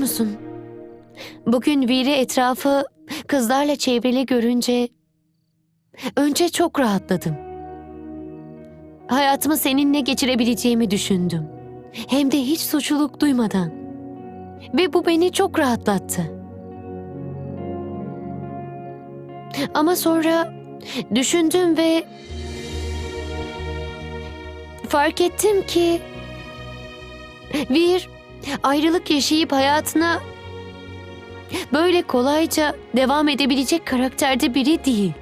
Musun? Bugün Viri etrafı kızlarla çevrili görünce önce çok rahatladım. Hayatımı seninle geçirebileceğimi düşündüm. Hem de hiç suçluluk duymadan. Ve bu beni çok rahatlattı. Ama sonra düşündüm ve fark ettim ki Vir ayrılık yaşayıp hayatına böyle kolayca devam edebilecek karakterde biri değil.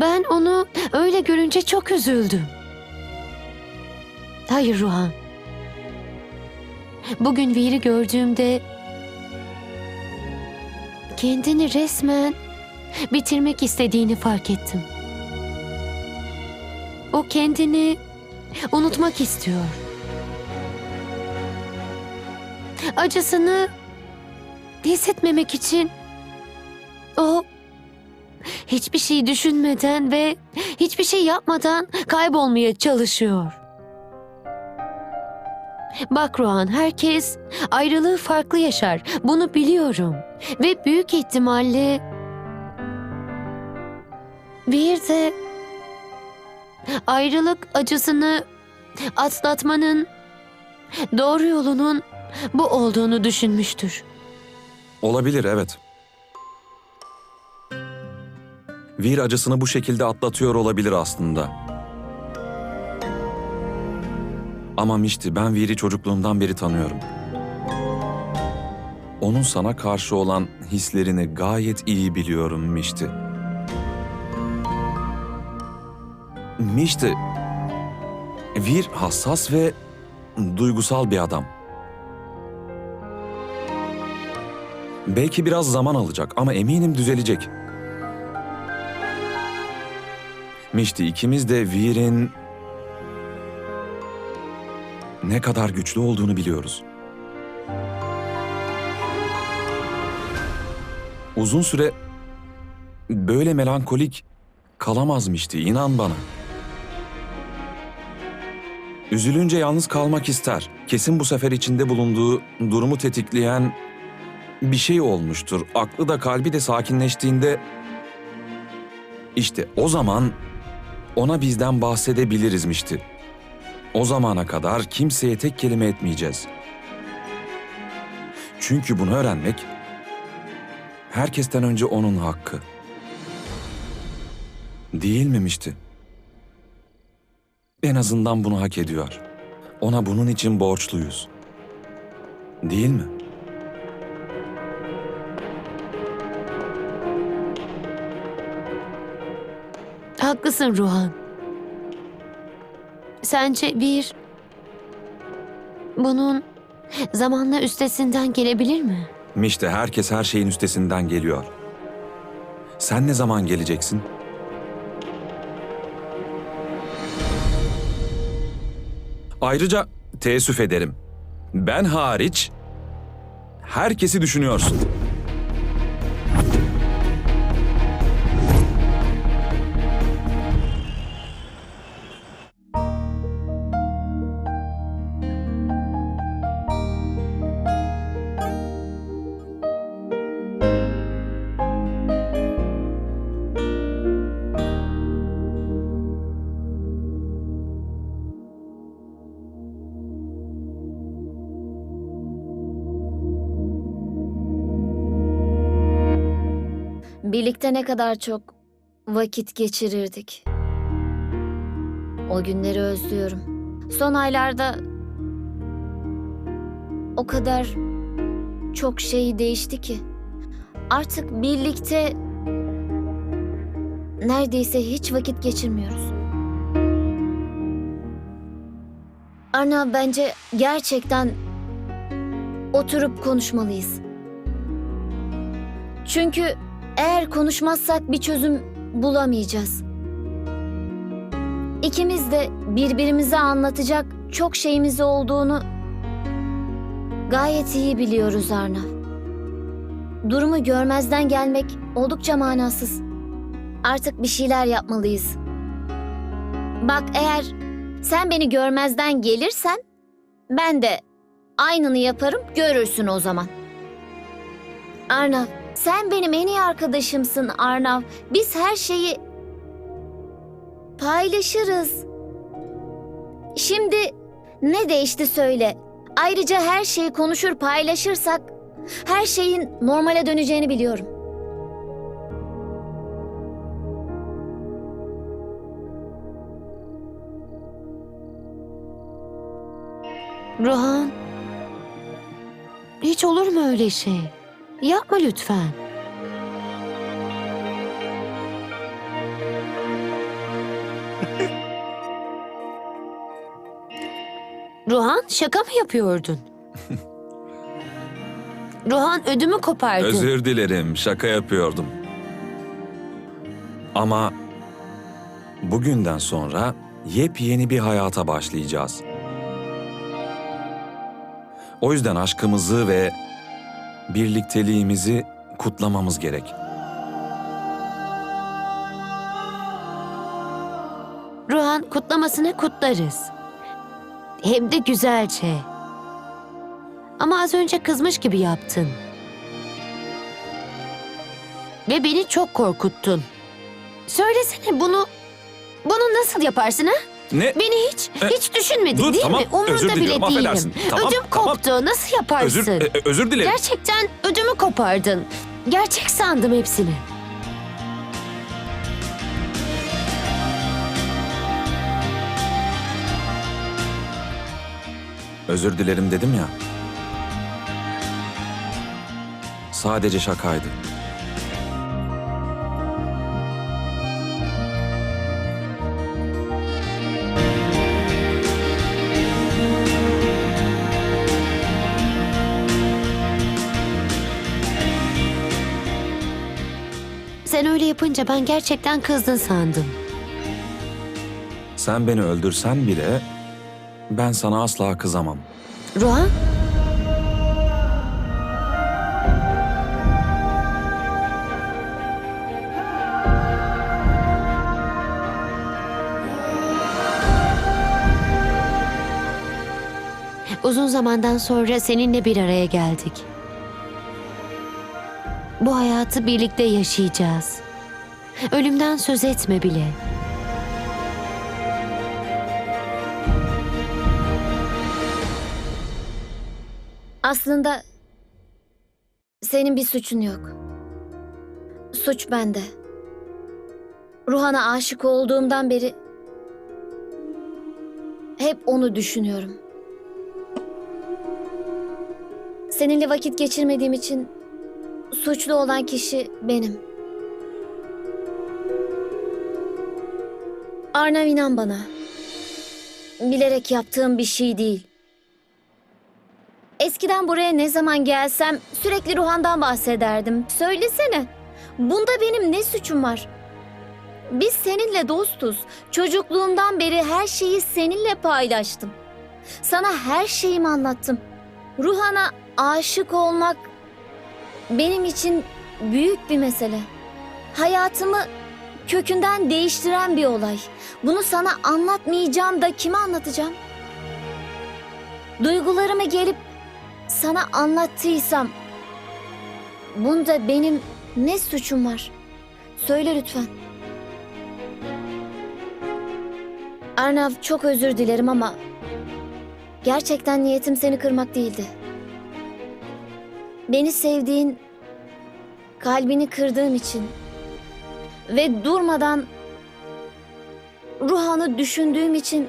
Ben onu öyle görünce çok üzüldüm. Hayır Ruhan. Bugün Vir'i gördüğümde kendini resmen bitirmek istediğini fark ettim. O kendini unutmak istiyor. Acısını hissetmemek için o hiçbir şey düşünmeden ve hiçbir şey yapmadan kaybolmaya çalışıyor. Bak Ruhan, herkes ayrılığı farklı yaşar. Bunu biliyorum. Ve büyük ihtimalle bir de ayrılık acısını atlatmanın doğru yolunun bu olduğunu düşünmüştür. Olabilir, evet. Vir acısını bu şekilde atlatıyor olabilir aslında. Ama Mişti, ben Vir'i çocukluğumdan beri tanıyorum. Onun sana karşı olan hislerini gayet iyi biliyorum Mişti. Mişti, Vir hassas ve duygusal bir adam. Belki biraz zaman alacak ama eminim düzelecek. Mişti ikimiz de Vir'in ne kadar güçlü olduğunu biliyoruz. Uzun süre böyle melankolik kalamazmıştı inan bana. Üzülünce yalnız kalmak ister. Kesin bu sefer içinde bulunduğu durumu tetikleyen bir şey olmuştur. Aklı da kalbi de sakinleştiğinde işte o zaman ona bizden bahsedebilirizmişti. O zamana kadar kimseye tek kelime etmeyeceğiz. Çünkü bunu öğrenmek herkesten önce onun hakkı. Değil mimişti? En azından bunu hak ediyor. Ona bunun için borçluyuz. Değil mi? Haklısın Ruhan. Sence bir bunun zamanla üstesinden gelebilir mi? Mişte herkes her şeyin üstesinden geliyor. Sen ne zaman geleceksin? Ayrıca teessüf ederim. Ben hariç herkesi düşünüyorsun. Birlikte ne kadar çok vakit geçirirdik. O günleri özlüyorum. Son aylarda o kadar çok şey değişti ki. Artık birlikte neredeyse hiç vakit geçirmiyoruz. Arna bence gerçekten oturup konuşmalıyız. Çünkü eğer konuşmazsak bir çözüm bulamayacağız. İkimiz de birbirimize anlatacak çok şeyimiz olduğunu gayet iyi biliyoruz Arnav. Durumu görmezden gelmek oldukça manasız. Artık bir şeyler yapmalıyız. Bak eğer sen beni görmezden gelirsen ben de aynını yaparım görürsün o zaman. Arnav, sen benim en iyi arkadaşımsın Arnav. Biz her şeyi paylaşırız. Şimdi ne değişti söyle. Ayrıca her şeyi konuşur paylaşırsak her şeyin normale döneceğini biliyorum. Ruhan. Hiç olur mu öyle şey? Yapma lütfen. Ruhan şaka mı yapıyordun? Ruhan ödümü kopardın. Özür dilerim, şaka yapıyordum. Ama bugünden sonra yepyeni bir hayata başlayacağız. O yüzden aşkımızı ve birlikteliğimizi kutlamamız gerek. Ruhan kutlamasını kutlarız. Hem de güzelce. Ama az önce kızmış gibi yaptın. Ve beni çok korkuttun. Söylesene bunu... Bunu nasıl yaparsın ha? Ne? Beni hiç, E, hiç düşünmedin dur, değil tamam, mi? Umurumda özür bile diliyorum, değilim. affedersin. Tamam, ödüm tamam. koptu. Nasıl yaparsın? Özür, e, özür dilerim. Gerçekten ödümü kopardın. Gerçek sandım hepsini. Özür dilerim dedim ya. Sadece şakaydı. Yapınca ben gerçekten kızdın sandım. Sen beni öldürsen bile ben sana asla kızamam. Ruhan? Uzun zamandan sonra seninle bir araya geldik. Bu hayatı birlikte yaşayacağız. Ölümden söz etme bile. Aslında senin bir suçun yok. Suç bende. Ruhan'a aşık olduğumdan beri hep onu düşünüyorum. Seninle vakit geçirmediğim için suçlu olan kişi benim. Arnav inan bana. Bilerek yaptığım bir şey değil. Eskiden buraya ne zaman gelsem sürekli Ruhan'dan bahsederdim. Söylesene. Bunda benim ne suçum var? Biz seninle dostuz. Çocukluğumdan beri her şeyi seninle paylaştım. Sana her şeyimi anlattım. Ruhan'a aşık olmak benim için büyük bir mesele. Hayatımı kökünden değiştiren bir olay. Bunu sana anlatmayacağım da kime anlatacağım? Duygularımı gelip sana anlattıysam bunda benim ne suçum var? Söyle lütfen. Arnav çok özür dilerim ama gerçekten niyetim seni kırmak değildi. Beni sevdiğin, kalbini kırdığım için ve durmadan Ruhan'ı düşündüğüm için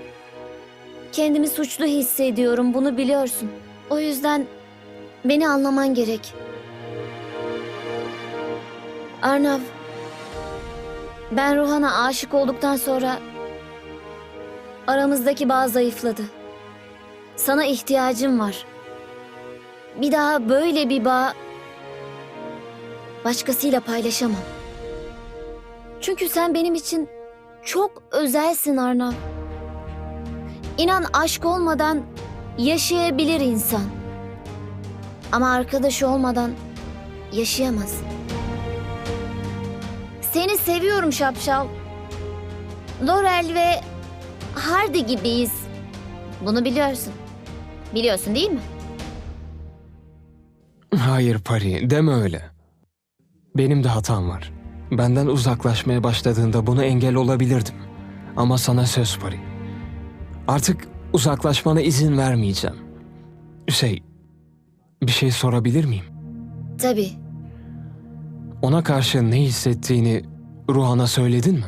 kendimi suçlu hissediyorum. Bunu biliyorsun. O yüzden beni anlaman gerek. Arnav, ben Ruhan'a aşık olduktan sonra aramızdaki bağ zayıfladı. Sana ihtiyacım var. Bir daha böyle bir bağ başkasıyla paylaşamam. Çünkü sen benim için çok özelsin Arnav. İnan aşk olmadan yaşayabilir insan. Ama arkadaş olmadan yaşayamaz. Seni seviyorum şapşal. Laurel ve Hardy gibiyiz. Bunu biliyorsun. Biliyorsun değil mi? Hayır Pari, deme öyle. Benim de hatam var. Benden uzaklaşmaya başladığında buna engel olabilirdim. Ama sana söz Pari. Artık uzaklaşmana izin vermeyeceğim. Şey, bir şey sorabilir miyim? Tabii. Ona karşı ne hissettiğini Ruhan'a söyledin mi?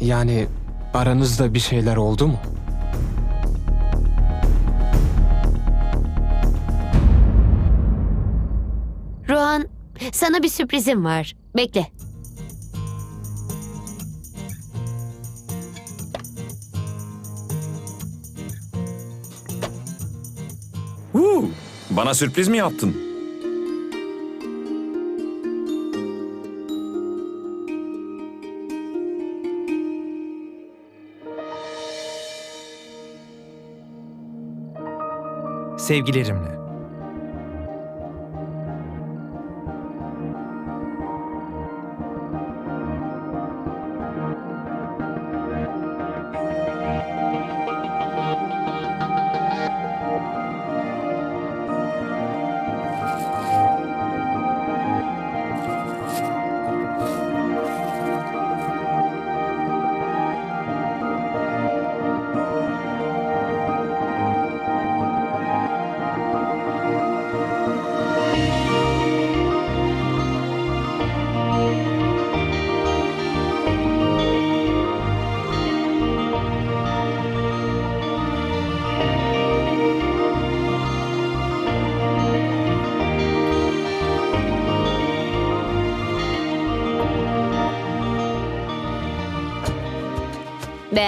Yani aranızda bir şeyler oldu mu? Sana bir sürprizim var. Bekle. Huu, bana sürpriz mi yaptın? Sevgilerimle.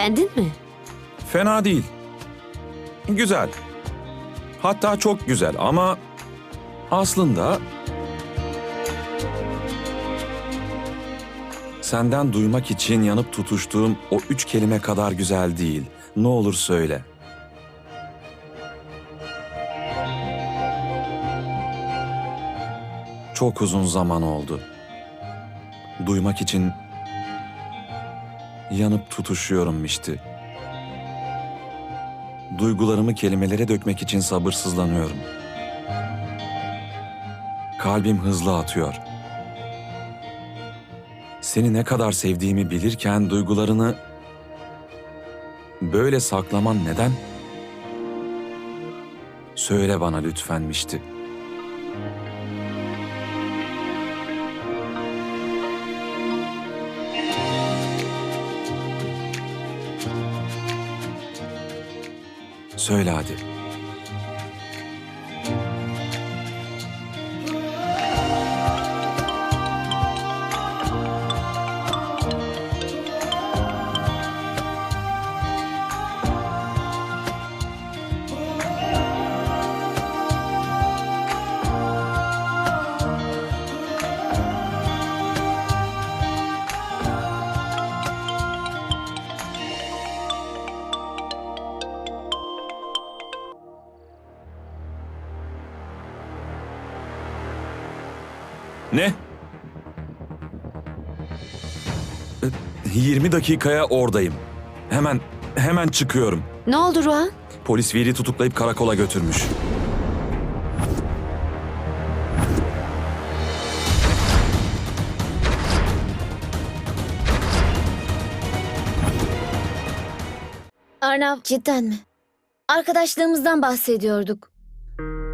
Beğendin mi? Fena değil. Güzel. Hatta çok güzel ama aslında senden duymak için yanıp tutuştuğum o üç kelime kadar güzel değil. Ne olur söyle. Çok uzun zaman oldu. Duymak için yanıp tutuşuyorum Mişti. Duygularımı kelimelere dökmek için sabırsızlanıyorum. Kalbim hızlı atıyor. Seni ne kadar sevdiğimi bilirken duygularını böyle saklaman neden? Söyle bana lütfenmişti. Söyle hadi. 20 dakikaya oradayım. Hemen, hemen çıkıyorum. Ne oldu Ruhan? Polis Viri tutuklayıp karakola götürmüş. Arnav cidden mi? Arkadaşlığımızdan bahsediyorduk.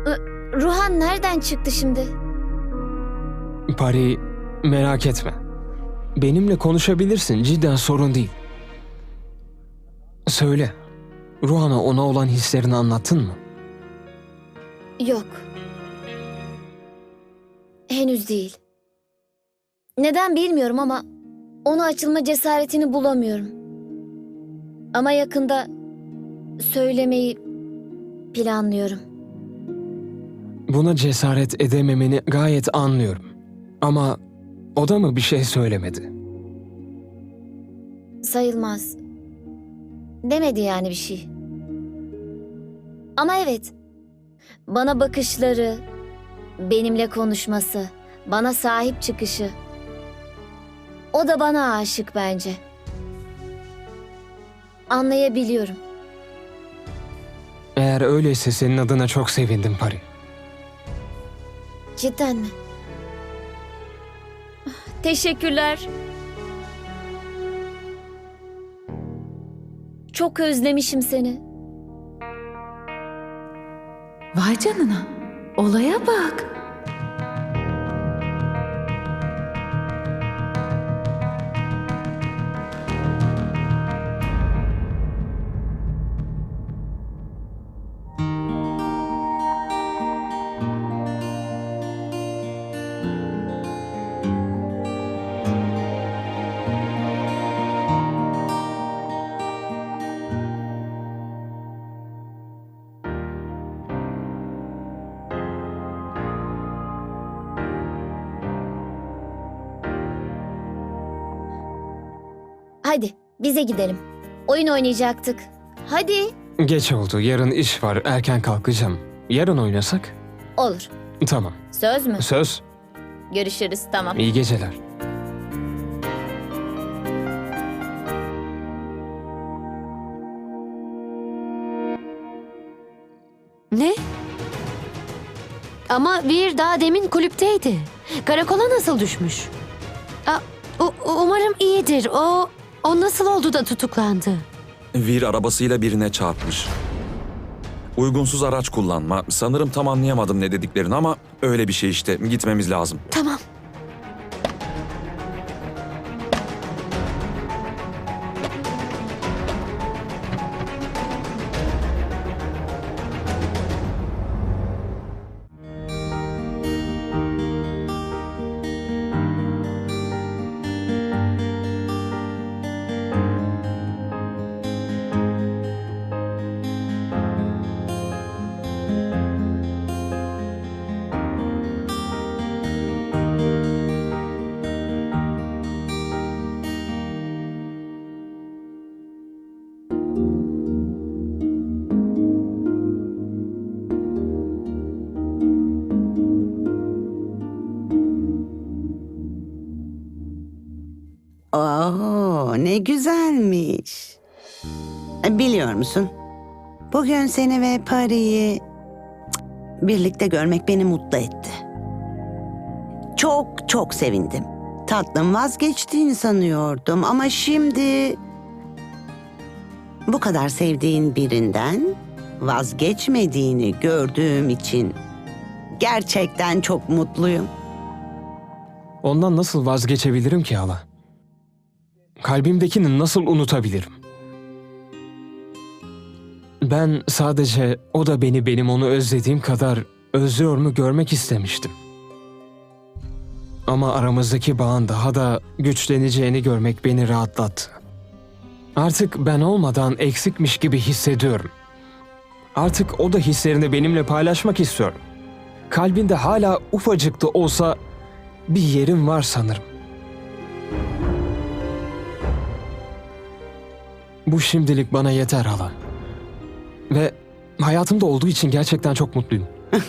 Ö, Ruhan nereden çıktı şimdi? Pari, merak etme. Benimle konuşabilirsin, cidden sorun değil. Söyle, Ruhan'a ona olan hislerini anlattın mı? Yok. Henüz değil. Neden bilmiyorum ama onu açılma cesaretini bulamıyorum. Ama yakında söylemeyi planlıyorum. Buna cesaret edememeni gayet anlıyorum. Ama o da mı bir şey söylemedi? Sayılmaz. Demedi yani bir şey. Ama evet. Bana bakışları, benimle konuşması, bana sahip çıkışı. O da bana aşık bence. Anlayabiliyorum. Eğer öyleyse senin adına çok sevindim Pari. Cidden mi? Teşekkürler. Çok özlemişim seni. Vay canına. Olaya bak. Bize gidelim. Oyun oynayacaktık. Hadi. Geç oldu. Yarın iş var. Erken kalkacağım. Yarın oynasak? Olur. Tamam. Söz mü? Söz. Görüşürüz tamam. İyi geceler. Ne? Ama Vir daha demin kulüpteydi. Karakola nasıl düşmüş? Aa, u- umarım iyidir. O o nasıl oldu da tutuklandı? Vir arabasıyla birine çarpmış. Uygunsuz araç kullanma. Sanırım tam anlayamadım ne dediklerini ama öyle bir şey işte. Gitmemiz lazım. Tamam. Oo, ne güzelmiş. Biliyor musun? Bugün seni ve Pari'yi birlikte görmek beni mutlu etti. Çok çok sevindim. Tatlım vazgeçtiğini sanıyordum ama şimdi bu kadar sevdiğin birinden vazgeçmediğini gördüğüm için gerçekten çok mutluyum. Ondan nasıl vazgeçebilirim ki hala? Kalbimdekini nasıl unutabilirim? Ben sadece o da beni benim onu özlediğim kadar özlüyor mu görmek istemiştim. Ama aramızdaki bağın daha da güçleneceğini görmek beni rahatlattı. Artık ben olmadan eksikmiş gibi hissediyorum. Artık o da hislerini benimle paylaşmak istiyor. Kalbinde hala ufacık da olsa bir yerim var sanırım. Bu şimdilik bana yeter hala. Ve hayatımda olduğu için gerçekten çok mutluyum.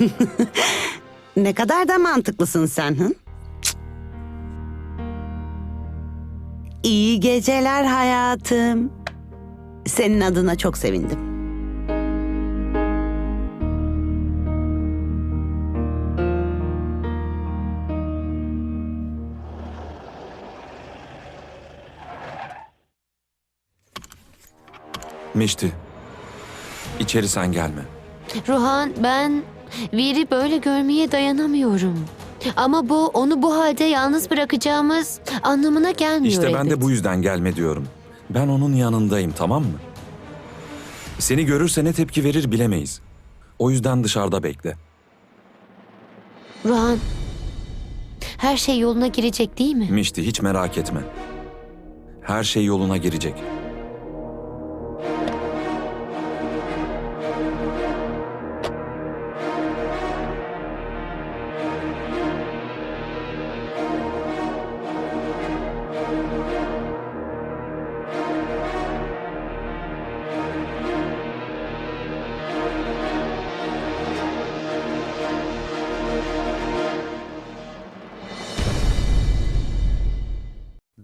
Ne kadar da mantıklısın sen hı? İyi geceler hayatım. Senin adına çok sevindim. Mişti. İçeri sen gelme. Ruhan ben Vir'i böyle görmeye dayanamıyorum. Ama bu onu bu halde yalnız bırakacağımız anlamına gelmiyor İşte ben de bu yüzden gelme diyorum. Ben onun yanındayım tamam mı? Seni görürse ne tepki verir bilemeyiz. O yüzden dışarıda bekle. Ruhan her şey yoluna girecek değil mi? Mişti hiç merak etme. Her şey yoluna girecek.